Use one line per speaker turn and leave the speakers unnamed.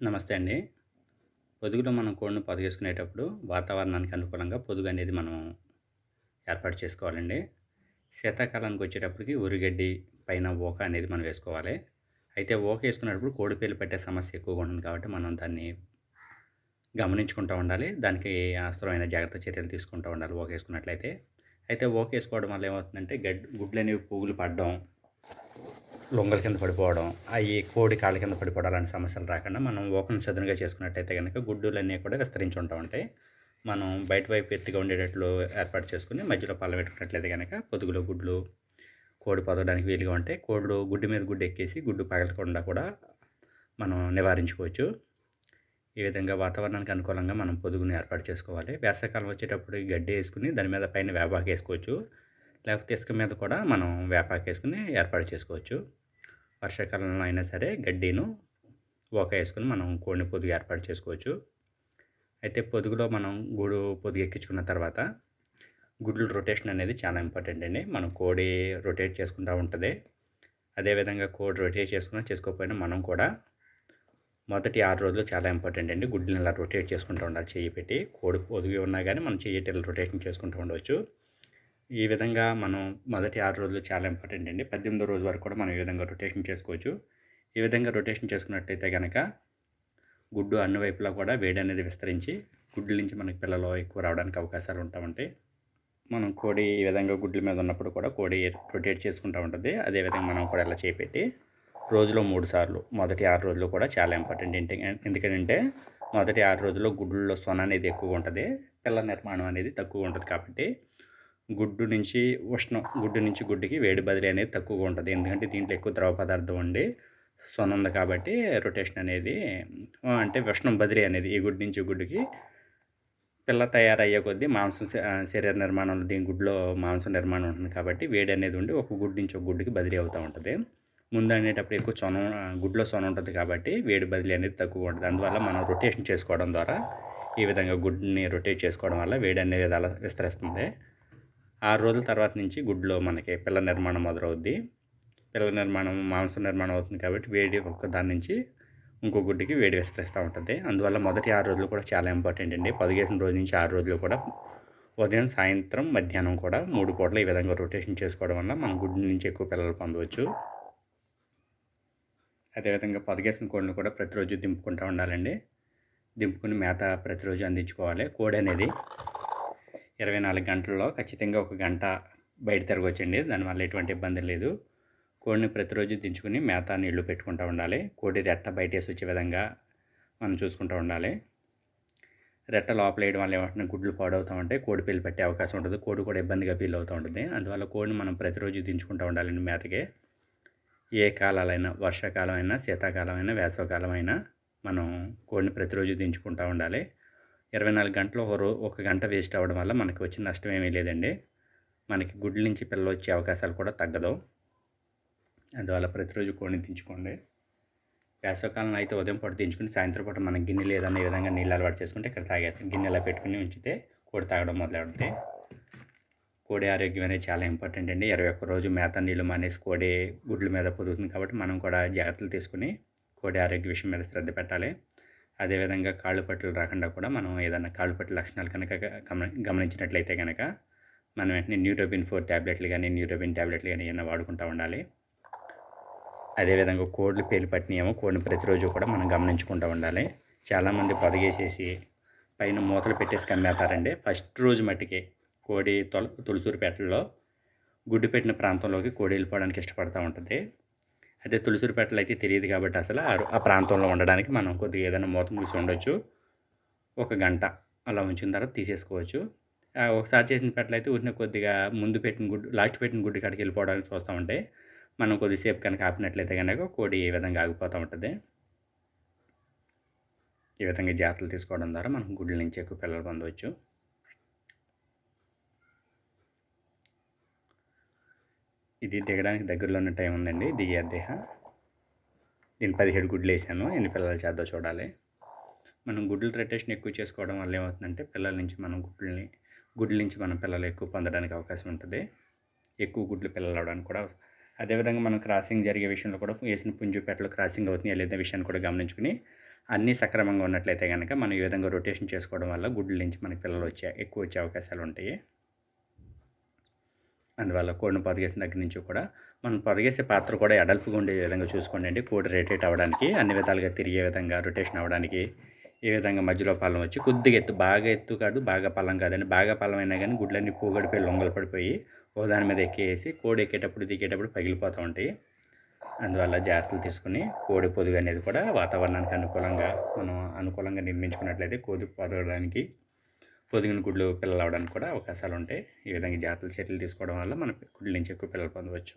నమస్తే అండి. పొదుగులో మనం కోడిని పొదగేసుకునేటప్పుడు వాతావరణానికి అనుకూలంగా పొదుగు అనేది మనం ఏర్పాటు చేసుకోవాలండి. శీతాకాలానికి వచ్చేటప్పటికి ఉరిగడ్డి పైన ఓక అనేది మనం వేసుకోవాలి. అయితే ఓక వేసుకునేటప్పుడు కోడిపేలు పెట్టే సమస్య ఎక్కువగా ఉంటుంది కాబట్టి మనం దాన్ని గమనించుకుంటూ ఉండాలి. దానికి అవసరమైన జాగ్రత్త చర్యలు తీసుకుంటూ ఉండాలి ఓక వేసుకున్నట్లయితే. అయితే ఓక వేసుకోవడం వల్ల ఏమవుతుందంటే గడ్ గుడ్లనేవి పువ్వులు పడడం, లొంగల కింద పడిపోవడం, అవి కోడి కాళ్ళ కింద పడిపోవడం అలాంటి సమస్యలు రాకుండా మనం ఊకను చదునుగా చేసుకున్నట్టయితే గనుక గుడ్డులన్నీ కూడా విస్తరించి ఉంటా ఉంటాయి. మనం బయట వైపు ఎత్తుగా ఉండేటట్లు ఏర్పాటు చేసుకుని మధ్యలో పళ్ళ పెట్టుకున్నట్లయితే గనక పొదుగులో గుడ్లు కోడి పొదడానికి వీలుగా ఉంటాయి. కోళ్ళు గుడ్డు మీద గుడ్డు ఎక్కేసి గుడ్డు పగలకుండా కూడా మనం నివారించుకోవచ్చు. ఈ విధంగా వాతావరణానికి అనుకూలంగా మనం పొదుగుని ఏర్పాటు చేసుకోవాలి. వేసవికాలం వచ్చేటప్పుడు గడ్డి వేసుకుని దాని మీద పైన వేపాకు వేసుకోవచ్చు. లేకపోతే ఇసుక మీద కూడా మనం వేపాకు వేసుకుని ఏర్పాటు చేసుకోవచ్చు. వర్షాకాలంలో అయినా సరే గడ్డిను ఓక వేసుకొని మనం కోడిని పొదుగు ఏర్పాటు చేసుకోవచ్చు. అయితే పొదుగులో మనం గూడు పొదుగు ఎక్కించుకున్న తర్వాత గుడ్లు రొటేషన్ అనేది చాలా ఇంపార్టెంట్ అండి. మనం కోడి రొటేట్ చేసుకుంటూ ఉంటుంది. అదేవిధంగా కోడి రొటేట్ చేసుకున్నా చేసుకోకపోయినా మనం కూడా మొదటి ఆరు రోజులు చాలా ఇంపార్టెంట్ అండి. గుడ్లను ఇలా రొటేట్ చేసుకుంటూ ఉండాలి చేయి పెట్టి. కోడి పొదుగు ఉన్నా కానీ మనం చెయ్యి రొటేషన్ చేసుకుంటూ ఉండవచ్చు. ఈ విధంగా మనం మొదటి ఆరు రోజులు చాలా ఇంపార్టెంట్ అండి. పద్దెనిమిదో రోజు వరకు కూడా మనం ఈ విధంగా రొటేషన్ చేసుకోవచ్చు. ఈ విధంగా రొటేషన్ చేసుకున్నట్టయితే కనుక గుడ్డు అన్ని వైపులా కూడా వేడి అనేది విస్తరించి గుడ్ల నుంచి మనకి పిల్లలు ఎక్కువ రావడానికి అవకాశాలు ఉంటా ఉంటాయి. మనం కోడి ఈ విధంగా గుడ్ల మీద ఉన్నప్పుడు కూడా కోడి రొటేట్ చేసుకుంటూ ఉంటుంది. అదేవిధంగా మనం కూడా ఇలా చేపెట్టి రోజులో మూడు సార్లు మొదటి ఆరు రోజులు కూడా చాలా ఇంపార్టెంట్ ఏంటి ఎందుకంటే మొదటి ఆరు రోజుల్లో గుడ్లలో సొన అనేది ఎక్కువగా ఉంటుంది. పిల్ల నిర్మాణం అనేది తక్కువ ఉంటుంది కాబట్టి గుడ్డు నుంచి ఉష్ణం గుడ్డు నుంచి గుడ్డుకి వేడి బదిలీ అనేది తక్కువగా ఉంటుంది. ఎందుకంటే దీంట్లో ఎక్కువ ద్రవ పదార్థం ఉండి సొన ఉంది కాబట్టి రొటేషన్ అనేది అంటే ఉష్ణం బదిలీ అనేది ఈ గుడ్డు నుంచి గుడ్డుకి పిల్ల తయారయ్యే కొద్దీ మాంసం శరీర నిర్మాణంలో దీని గుడ్లో మాంసం నిర్మాణం ఉంటుంది కాబట్టి వేడి అనేది ఉండి ఒక గుడ్డు నుంచి ఒక గుడ్డుకి బదిలీ అవుతూ ఉంటుంది. ముందు అనేటప్పుడు ఎక్కువ సొన గుడ్లో సొన ఉంటుంది కాబట్టి వేడి బదిలీ అనేది తక్కువ ఉంటుంది. అందువల్ల మనం రొటేషన్ చేసుకోవడం ద్వారా ఈ విధంగా గుడ్డుని రొటేట్ చేసుకోవడం వల్ల వేడి అనేది అలా విస్తరిస్తుంది. ఆరు రోజుల తర్వాత నుంచి గుడ్లో మనకి పిల్ల నిర్మాణం మొదలవుద్ది. పిల్ల నిర్మాణం మాంసం నిర్మాణం అవుతుంది కాబట్టి వేడి ఒక దాని నుంచి ఇంకో గుడ్డుకి వేడి విస్తరిస్తూ ఉంటుంది. అందువల్ల మొదటి ఆరు రోజులు కూడా చాలా ఇంపార్టెంట్ అండి. పదిహేను రోజు నుంచి ఆరు రోజులు కూడా ఉదయం, సాయంత్రం, మధ్యాహ్నం కూడా మూడు పూటలు ఈ విధంగా రొటేషన్ చేసుకోవడం వల్ల మనం గుడ్డు నుంచి ఎక్కువ పిల్లలు పొందవచ్చు. అదేవిధంగా పొదగేసిన కోడిని కూడా ప్రతిరోజు దింపుకుంటూ ఉండాలండి. దింపుకుని మేత ప్రతిరోజు అందించుకోవాలి. కోడి అనేది ఇరవై నాలుగు గంటల్లో ఖచ్చితంగా ఒక గంట బయట తిరగొచ్చండి. దానివల్ల ఎటువంటి ఇబ్బంది లేదు. కోడిని ప్రతిరోజు దించుకుని మేత నీళ్ళు పెట్టుకుంటూ ఉండాలి. కోడి రెట్ట బయటేసి వచ్చే విధంగా మనం చూసుకుంటూ ఉండాలి. రెట్ట లోపల వేయడం వల్ల ఏమంటున్నా గుడ్లు పాడవుతూ ఉంటాయి. కోడి పిల్లలు పెట్టే అవకాశం ఉంటుంది. కోడి కూడా ఇబ్బందిగా ఫీల్ అవుతూ ఉంటుంది. అందువల్ల కోడిని మనం ప్రతిరోజు దించుకుంటూ ఉండాలండి మేతకి. ఏ కాలాలైనా వర్షాకాలం అయినా, శీతాకాలం అయినా, వేసవకాలం అయినా మనం కోడిని ప్రతిరోజు దించుకుంటూ ఉండాలి. ఇరవై నాలుగు గంటలు ఒక రో ఒక గంట వేస్ట్ అవ్వడం వల్ల మనకి వచ్చిన నష్టం ఏమీ లేదండి. మనకి గుడ్ల నుంచి పిల్లలు వచ్చే అవకాశాలు కూడా తగ్గదు. అందువల్ల ప్రతిరోజు కోడిని దించుకోండి. వేసవికాలంలో అయితే ఉదయం పూట దించుకుని సాయంత్రం పూట మనం గిన్నెలు ఏదైనా విధంగా నీళ్ళు అలవాటు చేసుకుంటే ఇక్కడ తాగేస్తాం. గిన్నె ఇలా పెట్టుకుని ఉంచితే కోడి తాగడం మొదలెడితే కోడి ఆరోగ్యం అనేది చాలా ఇంపార్టెంట్ అండి. ఇరవై ఒక్క రోజు మేత నీళ్ళు మానేసి కోడి గుడ్ల మీద పొదుగుతుంది కాబట్టి మనం కూడా జాగ్రత్తలు తీసుకుని కోడి ఆరోగ్య విషయం మీద శ్రద్ధ పెట్టాలి. అదేవిధంగా కాళ్ళు పట్టులు రాకుండా కూడా మనం ఏదైనా కాళ్ళు పట్టు లక్షణాలు కనుక గమని గమనించినట్లయితే కనుక మనం వెంటనే న్యూరోబిన్ ఫోర్ ట్యాబ్లెట్లు కానీ న్యూరోబిన్ ట్యాబ్లెట్లు కానీ ఏమైనా వాడుకుంటూ ఉండాలి. అదేవిధంగా కోళ్ళు పేలు పట్టినాయేమో కోడిని ప్రతిరోజు కూడా మనం గమనించుకుంటూ ఉండాలి. చాలామంది పొదగేసేసి పైన మూతలు పెట్టేసి కమ్మేస్తారండి. ఫస్ట్ రోజు మట్టికి కోడి తొల తులసూరుపేటలో గుడ్డు పెట్టిన ప్రాంతంలోకి కోడి వెళ్ళిపోవడానికి ఇష్టపడతా ఉంటుంది. అయితే తులసూరుపేటలో అయితే తెలియదు కాబట్టి అసలు ఆ ప్రాంతంలో ఉండడానికి మనం కొద్దిగా ఏదైనా మూత ముగిసి ఉండొచ్చు. ఒక గంట అలా ఉంచిన తర్వాత తీసేసుకోవచ్చు. ఒకసారి చేసిన పెట్టలు అయితే ఊరినే కొద్దిగా ముందు పెట్టిన గుడ్డు లాస్ట్ పెట్టిన గుడ్డు కాడికి వెళ్ళిపోవడానికి చూస్తూ ఉంటే మనం కొద్దిసేపు కనుక ఆపినట్లయితే కనుక కోడి ఏ విధంగా ఆగిపోతూ ఉంటుంది. ఈ విధంగా జాగ్రత్తలు తీసుకోవడం ద్వారా మనం గుడ్ల నుంచి ఎక్కువ పిల్లలు పొందవచ్చు. ఇది దిగడానికి దగ్గరలో ఉన్న టైం ఉందండి. దిగే దేహ దీని పదిహేడు గుడ్లు వేసాను. ఎన్ని పిల్లలు చేద్దో చూడాలి. మనం గుడ్ల రొటేషన్ ఎక్కువ చేసుకోవడం వల్ల ఏమవుతుందంటే పిల్లల నుంచి మనం గుడ్లని గుడ్ల నుంచి మనం పిల్లలు ఎక్కువ పొందడానికి అవకాశం ఉంటుంది. ఎక్కువ గుడ్లు పిల్లలు అవ్వడానికి కూడా అదేవిధంగా మనం క్రాసింగ్ జరిగే విషయంలో కూడా వేసిన పుంజు పెట్టలు క్రాసింగ్ అవుతున్నాయా లేదా విషయాన్ని కూడా గమనించుకుని అన్నీ సక్రమంగా ఉన్నట్లయితే కనుక మనం ఈ విధంగా రొటేషన్ చేసుకోవడం వల్ల గుడ్ల నుంచి మనకి పిల్లలు వచ్చే ఎక్కువ వచ్చే అవకాశాలు ఉంటాయి అందువల్ల కోడిని పొదిగేసిన దగ్గర నుంచి కూడా మనం పొదిగేసే పాత్ర కూడా ఎడల్పుగా ఉండే విధంగా చూసుకోండి అండి. కోడి రొటేట్ అవ్వడానికి అన్ని విధాలుగా తిరిగే విధంగా రొటేషన్ అవ్వడానికి ఏ విధంగా మధ్యలో పాలం వచ్చి కొద్దిగా ఎత్తు బాగా ఎత్తు కాదు బాగా పల్లం కాదండి. బాగా పల్లం అయినా కానీ గుడ్లన్నీ పోగడిపోయి లొంగలు పడిపోయి ఓ దాని మీద ఎక్కేసి కోడి ఎక్కేటప్పుడు దిగేటప్పుడు పగిలిపోతూ ఉంటాయి. అందువల్ల జాగ్రత్తలు తీసుకుని కోడి పొదుగు అనేది కూడా వాతావరణానికి అనుకూలంగా మనం అనుకూలంగా నిర్మించుకున్నట్లయితే కోడి పొదగడానికి పొదిగిన గుడ్లు పిల్లలు అవడానికి కూడా అవకాశాలు ఉంటాయి ఈ విధంగా జాగ్రత్తలు చర్యలు తీసుకోవడం వల్ల మన గుడ్ల నుంచి ఎక్కువ పిల్లలు పొందవచ్చు.